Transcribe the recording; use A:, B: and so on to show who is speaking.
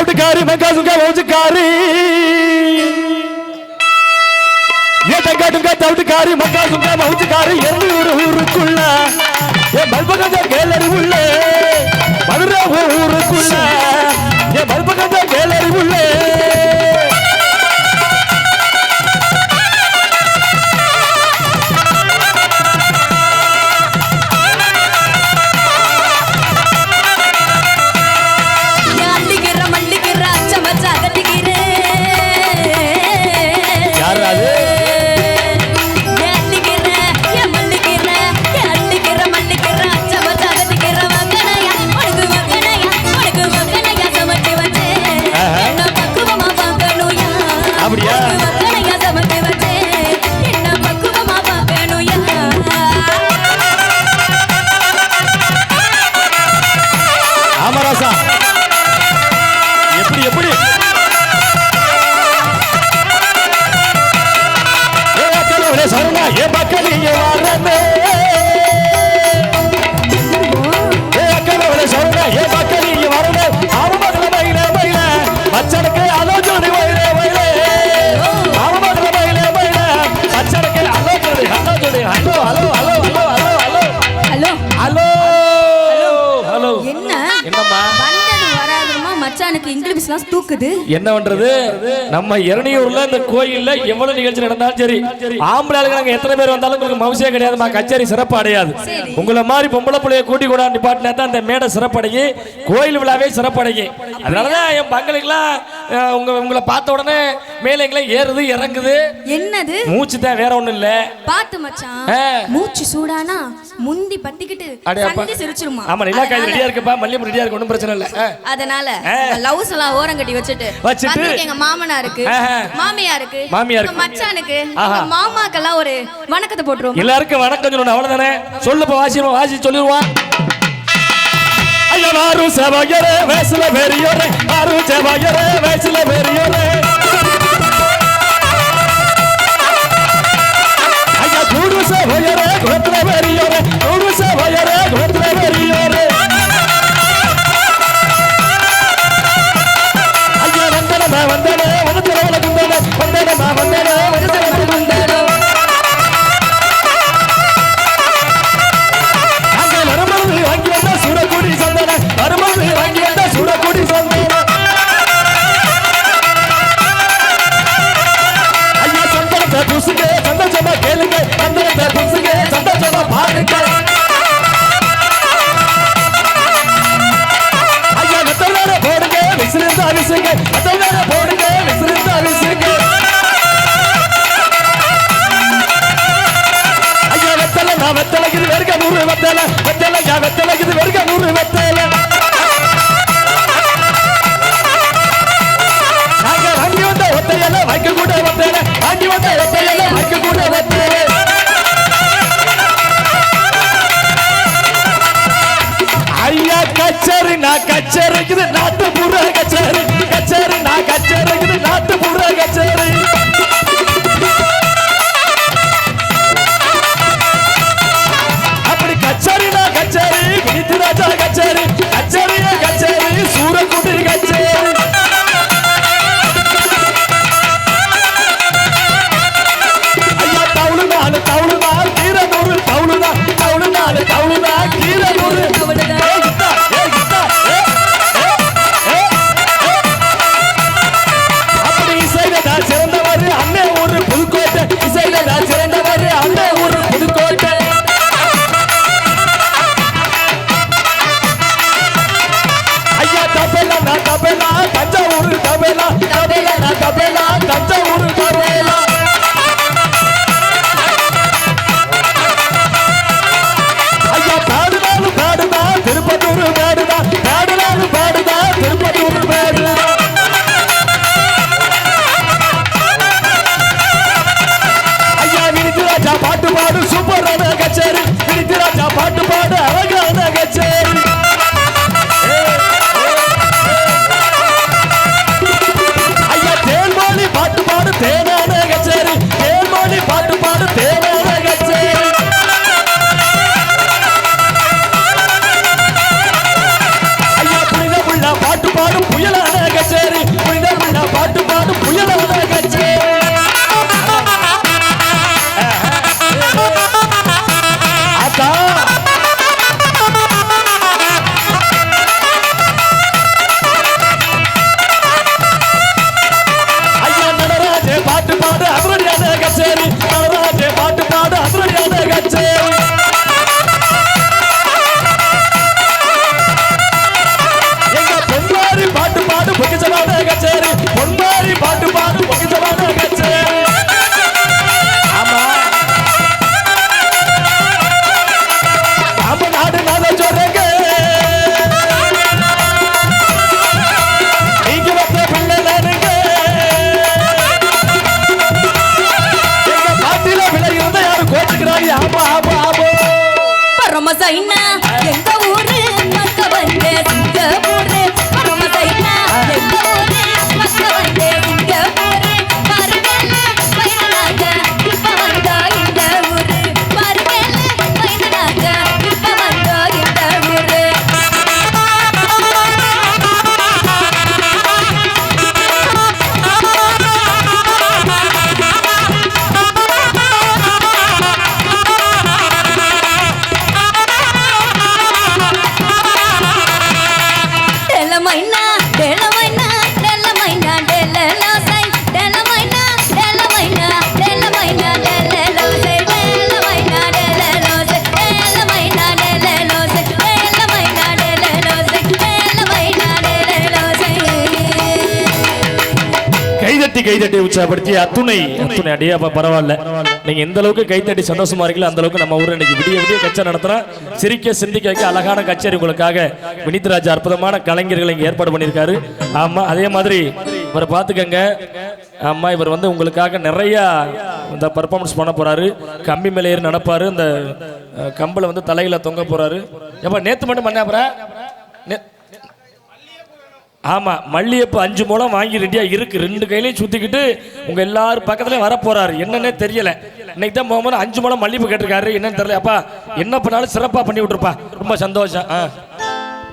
A: काउटकारी मैं का सुनका मौजकारी ஏ டங்கா டங்கா தவிட்டுக்காரி மக்கா சுங்கா மவுச்சுக்காரி எந்த ஊரு ஊருக்குள்ள ஏ மல்பகந்த கேலறி உள்ள
B: இங்கிலீஷ்லாம் தூக்குது.
A: என்ன பண்றது? நம்ம இரணியூர்ல இந்த கோயில்ல எவ்வளவு நிகழ்ச்சி நடந்தாலும் சரி ஆம்பளை ஆளுங்க நாங்க எத்தனை பேர் வந்தாலும் உங்களுக்கு மவுசியா கிடையாதுமா கச்சேரி சிறப்பு அடையாது. உங்களை மாதிரி பொம்பளை பிள்ளைய கூட்டி கூட நிப்பாட்டினா தான் அந்த மேடை சிறப்படையி கோயில் விழாவே சிறப்படையி அதனாலதான் என் பங்களுக்கெல்லாம் அஹ், உங்க உங்களை பார்த்த உடனே மேலே எங்களை ஏறுது இறங்குது
B: என்னது
A: மூச்சு தான் வேற ஒண்ணும் இல்ல
B: பாத்து மச்சான். மூச்சு சூடானா முந்தி பத்திக்கிட்டு சந்தி சிரிச்சிருமா
A: ஆமா நிலா காய் ரெடியா இருக்குப்பா மல்லிகை ரெடியா இருக்கு ஒன்றும் பிரச்சனை இல்ல.
B: அதனால. லவ்ஸ் எல்லாம் ஓரம் கட்டி வச்சுட்டு
A: வச்சுட்டு?
B: எங்க மாமனாருக்கு
A: ஆஹா.
B: மாமியாருக்கு
A: மாமியாருக்கு.
B: எங்க மச்சானுக்கு
A: ஆஹா.
B: எங்க மாமாக்கெல்லாம் ஒரு வணக்கத்தை போட்டுருவோம்
A: எல்லாருக்கும் வணக்கம் சொல்லணும் அவ்வளவுதானே சொல்லுப்பா வாசி வாசி சொல்லிடுவான் ஐயா வாரு செவகரே வயசுல பெரியோரே வாரு செவகரே வயசுல பெரியோரே ஐயா கூடு செவகரே விசிறிந்து அரிசுங்க வெத்தலார போடுங்க விசிறிந்து அரிசுங்க ஐயா வெத்தல நான் வெத்தலைக்குது வெறுக்க நூறு வெத்தல. வெத்தல யா வெத்தலைக்குது வெறுக்க நூறு வெத்தல. நாங்க வாங்கி வந்த ஒத்தையில வைக்க கூட வெத்தல வாங்கி வந்த ஒத்தையில வைக்க கூட வெத்தல ஐயா கச்சேரி நான் கச்சேரிக்குது
B: பரமசைனா எங்க ஊரு
A: கைதட்டி கைதட்டி உற்சாகப்படுத்தி அத்துணை. அத்துணை. அடியே அப்ப பரவாயில்ல. நீங்க எந்த அளவுக்கு கைத்தட்டி சந்தோஷமா இருக்கீங்களோ அந்த அளவுக்கு நம்ம ஊர் இன்னைக்கு விடிய விடிய கச்சை நடத்துறோம் சிரிக்க சிந்திக்க வைக்க அழகான கச்சேரி உங்களுக்காக வினித்ராஜ் அற்புதமான கலைஞர்களை இங்க ஏற்பாடு பண்ணியிருக்காரு. ஆமா அதே மாதிரி இவரை பார்த்துக்கங்க. ஆமா இவர் வந்து உங்களுக்காக நிறைய இந்த பர்ஃபார்மன்ஸ் பண்ண போறாரு. கம்பி மேலே ஏறி நடப்பாரு. இந்த அஹ், கம்பளை வந்து தலையில தொங்க போறாரு. எப்ப நேத்து மட்டும் பண்ணாப்புற? ஆமாம் ஆமா மல்லிகைப்பூ அஞ்சு மூலம் வாங்கி ரெடியாக இருக்கு. ரெண்டு கையிலையும் சுத்திக்கிட்டு உங்க எல்லாரும் பக்கத்துலயும் வர என்னன்னே தெரியல. இன்னைக்கு தான் போகும்போது அஞ்சு மூலம் மல்லிகைப்பூ கேட்டிருக்காரு. என்னன்னு தெரியல. அப்பா என்ன பண்ணாலும் சிறப்பா பண்ணி விட்டுருப்பா. ரொம்ப சந்தோஷம். ஆ.